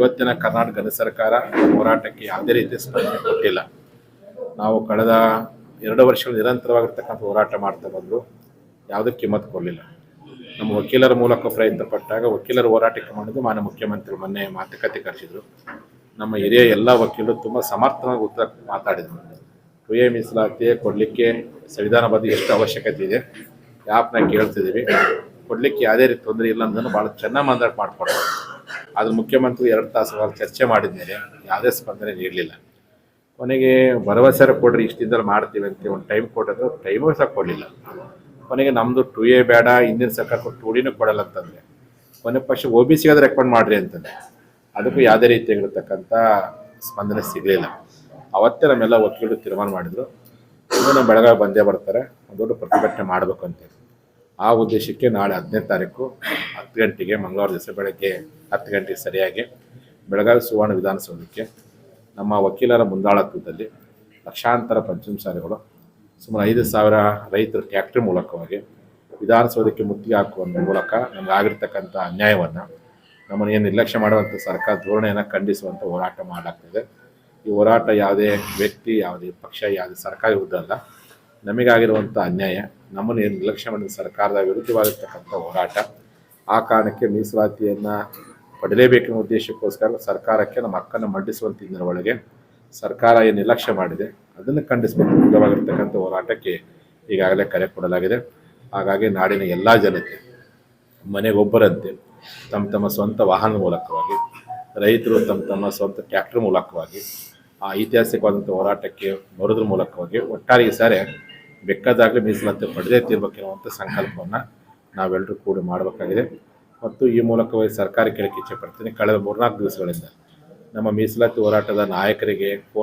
ಇವತ್ತಿನ ಕರ್ನಾಟಕದ ಸರ್ಕಾರ ಹೋರಾಟಕ್ಕೆ ಯಾವುದೇ ರೀತಿಯ ಸ್ಪಂದನೆ ಕೊಟ್ಟಿಲ್ಲ. ನಾವು ಕಳೆದ ಎರಡು ವರ್ಷಗಳು ನಿರಂತರವಾಗಿರ್ತಕ್ಕಂಥ ಹೋರಾಟ ಮಾಡ್ತಾ ಬಂದರು ಯಾವುದಕ್ಕೆ ಕಿಮ್ಮತ್ತು ಕೊಡಲಿಲ್ಲ. ನಮ್ಮ ವಕೀಲರ ಮೂಲಕ ಪ್ರಯತ್ನ ಪಟ್ಟಾಗ ವಕೀಲರ ಹೋರಾಟಕ್ಕೆ ಮಾಡಿದ್ದು ಮಾನ್ಯ ಮುಖ್ಯಮಂತ್ರಿ ಮೊನ್ನೆ ಮಾತುಕತೆ ಕರೆಸಿದ್ರು. ನಮ್ಮ ಹಿರಿಯ ಎಲ್ಲ ವಕೀಲರು ತುಂಬ ಸಮರ್ಥವಾಗಿ ಉತ್ತರ ಮಾತಾಡಿದರು. ಕ್ರಿಯೆ ಮೀಸಲಾತಿ ಕೊಡಲಿಕ್ಕೆ ಸಂವಿಧಾನಬದ್ಧ ಎಷ್ಟು ಅವಶ್ಯಕತೆ ಇದೆ? ಯಾಪ್ನ ಕೇಳ್ತಿದ್ದೀವಿ. ಕೊಡಲಿಕ್ಕೆ ಯಾವುದೇ ರೀತಿ ತೊಂದರೆ ಇಲ್ಲ ಅನ್ನೋದನ್ನು ಭಾಳ ಚೆನ್ನಾಗಿ ಮಾತಾಡಿ ಮಾಡಿಕೊಡೋದು ಅದು ಮುಖ್ಯಮಂತ್ರಿ ಎರಡು ತಾಸು ಚರ್ಚೆ ಮಾಡಿದ ಮೇಲೆ ಯಾವುದೇ ಸ್ಪಂದನೆ ನೀಡಲಿಲ್ಲ ಕೊನೆಗೆ ಭರವಸೆ ಕೊಡ್ರಿ, ಇಷ್ಟು ದಿನದಲ್ಲಿ ಮಾಡ್ತೀವಿ ಅಂತ, ಒಂದು ಟೈಮ್ ಕೊಟ್ಟಿದ್ರು ಟೈಮು ಸಹ ಕೊಡಲಿಲ್ಲ. ಕೊನೆಗೆ ನಮ್ಮದು ಟು ಎ ಬೇಡ, ಹಿಂದಿನ ಸರ್ಕಾರ ಟು ಡಿನೂ ಕೊಡಲ್ಲ ಅಂತಂದರೆ ಕೊನೆ ಪಕ್ಷ ಓ ಬಿ ಸಿಗಾದ್ರೆ ರೆಕಮೆಂಡ್ ಮಾಡಿರಿ ಅಂತಂದರೆ ಅದಕ್ಕೂ ಯಾವುದೇ ರೀತಿಯಾಗಿರ್ತಕ್ಕಂಥ ಸ್ಪಂದನೆ ಸಿಗಲಿಲ್ಲ. ಅವತ್ತೇ ನಮ್ಮೆಲ್ಲ ವಕೀಲರು ತೀರ್ಮಾನ ಮಾಡಿದ್ರು. ಇನ್ನೂ ನಮ್ಮ ಬೆಳಗಾವಿ ಬಂದೇ ಬರ್ತಾರೆ, ಒಂದು ದೊಡ್ಡ ಪ್ರತಿಭಟನೆ ಮಾಡಬೇಕು ಅಂತೇಳಿ. ಆ ಉದ್ದೇಶಕ್ಕೆ ನಾಳೆ ಹದಿನೈದು ತಾರೀಕು ಹತ್ತು ಗಂಟೆಗೆ ಮಂಗಳವಾರ ದಿವಸ ಬೆಳಗ್ಗೆ ಹತ್ತು ಗಂಟೆಗೆ ಸರಿಯಾಗಿ ಬೆಳಗಾವಿ ಸುವರ್ಣ ವಿಧಾನಸೌಧಕ್ಕೆ ನಮ್ಮ ವಕೀಲರ ಮುಂದಾಳತ್ವದಲ್ಲಿ ಲಕ್ಷಾಂತರ ಪಂಚಮಸಾಲಿಗಳು ಸುಮಾರು ಐದು ಸಾವಿರ ರೈತರು ಟ್ಯಾಕ್ಟ್ರಿ ಮೂಲಕವಾಗಿ ವಿಧಾನಸೌಧಕ್ಕೆ ಮುತ್ತಿಗೆ ಹಾಕುವ ಮೂಲಕ ನಮ್ಗೆ ಆಗಿರ್ತಕ್ಕಂಥ ಅನ್ಯಾಯವನ್ನು ನಮ್ಮನ್ನು ಏನು ನಿರ್ಲಕ್ಷ್ಯ ಮಾಡುವಂಥ ಸರ್ಕಾರ ಧೋರಣೆಯನ್ನು ಖಂಡಿಸುವಂಥ ಹೋರಾಟ ಮಾಡಲಾಗ್ತದೆ. ಈ ಹೋರಾಟ ಯಾವುದೇ ವ್ಯಕ್ತಿ, ಯಾವುದೇ ಪಕ್ಷ, ಯಾವುದೇ ಸರ್ಕಾರ ವಿರುದ್ಧ ನಮಗಾಗಿರುವಂಥ ಅನ್ಯಾಯ ನಮ್ಮನ್ನು ಏನು ನಿರ್ಲಕ್ಷ್ಯ ಮಾಡಿದ ಸರ್ಕಾರದ ವಿರುದ್ಧವಾಗಿರ್ತಕ್ಕಂಥ ಹೋರಾಟ, ಆ ಕಾರಣಕ್ಕೆ ಮೀಸಲಾತಿಯನ್ನು ಪಡೆಯಲೇಬೇಕೆಂಬ ಉದ್ದೇಶಕ್ಕೋಸ್ಕರ ಸರ್ಕಾರಕ್ಕೆ ನಮ್ಮ ಹಕ್ಕನ್ನು ಮಂಡಿಸುವಂಥ ಇದರ ಒಳಗೆ ಸರ್ಕಾರ ಏನು ನಿರ್ಲಕ್ಷ್ಯ ಮಾಡಿದೆ, ಅದನ್ನು ಖಂಡಿಸಬೇಕು. ವಿರುದ್ಧವಾಗಿರ್ತಕ್ಕಂಥ ಹೋರಾಟಕ್ಕೆ ಈಗಾಗಲೇ ಕರೆ ಕೊಡಲಾಗಿದೆ. ಹಾಗಾಗಿ ನಾಡಿನ ಎಲ್ಲ ಜನತೆ, ಮನೆಗೊಬ್ಬರಂತೆ, ತಮ್ಮ ತಮ್ಮ ಸ್ವಂತ ವಾಹನ ಮೂಲಕವಾಗಿ, ರೈತರು ತಮ್ಮ ತಮ್ಮ ಸ್ವಂತ ಟ್ಯಾಕ್ಟರ್ ಮೂಲಕವಾಗಿ, ಆ ಐತಿಹಾಸಿಕವಾದಂಥ ಹೋರಾಟಕ್ಕೆ ಬರೋದ್ರ ಮೂಲಕವಾಗಿ ಒಟ್ಟಾರೆ ಸಾರೆ ಬೆಕ್ಕದಾಗಲೇ ಮೀಸಲಾತಿ ಪಡೆದೇ ತೀರ್ಬೇಕೆನ್ನುವಂಥ ಸಂಕಲ್ಪವನ್ನು ನಾವೆಲ್ಲರೂ ಕೂಡಿ ಮಾಡಬೇಕಾಗಿದೆ. ಮತ್ತು ಈ ಮೂಲಕವಾಗಿ ಸರ್ಕಾರ ಕೇಳಕ್ಕೆ ಇಚ್ಛೆ ಪಡ್ತೀನಿ. ಕಳೆದ ಮೂರ್ನಾಲ್ಕು ದಿವಸಗಳಿಂದ ನಮ್ಮ ಮೀಸಲಾತಿ ಹೋರಾಟದ ನಾಯಕರಿಗೆ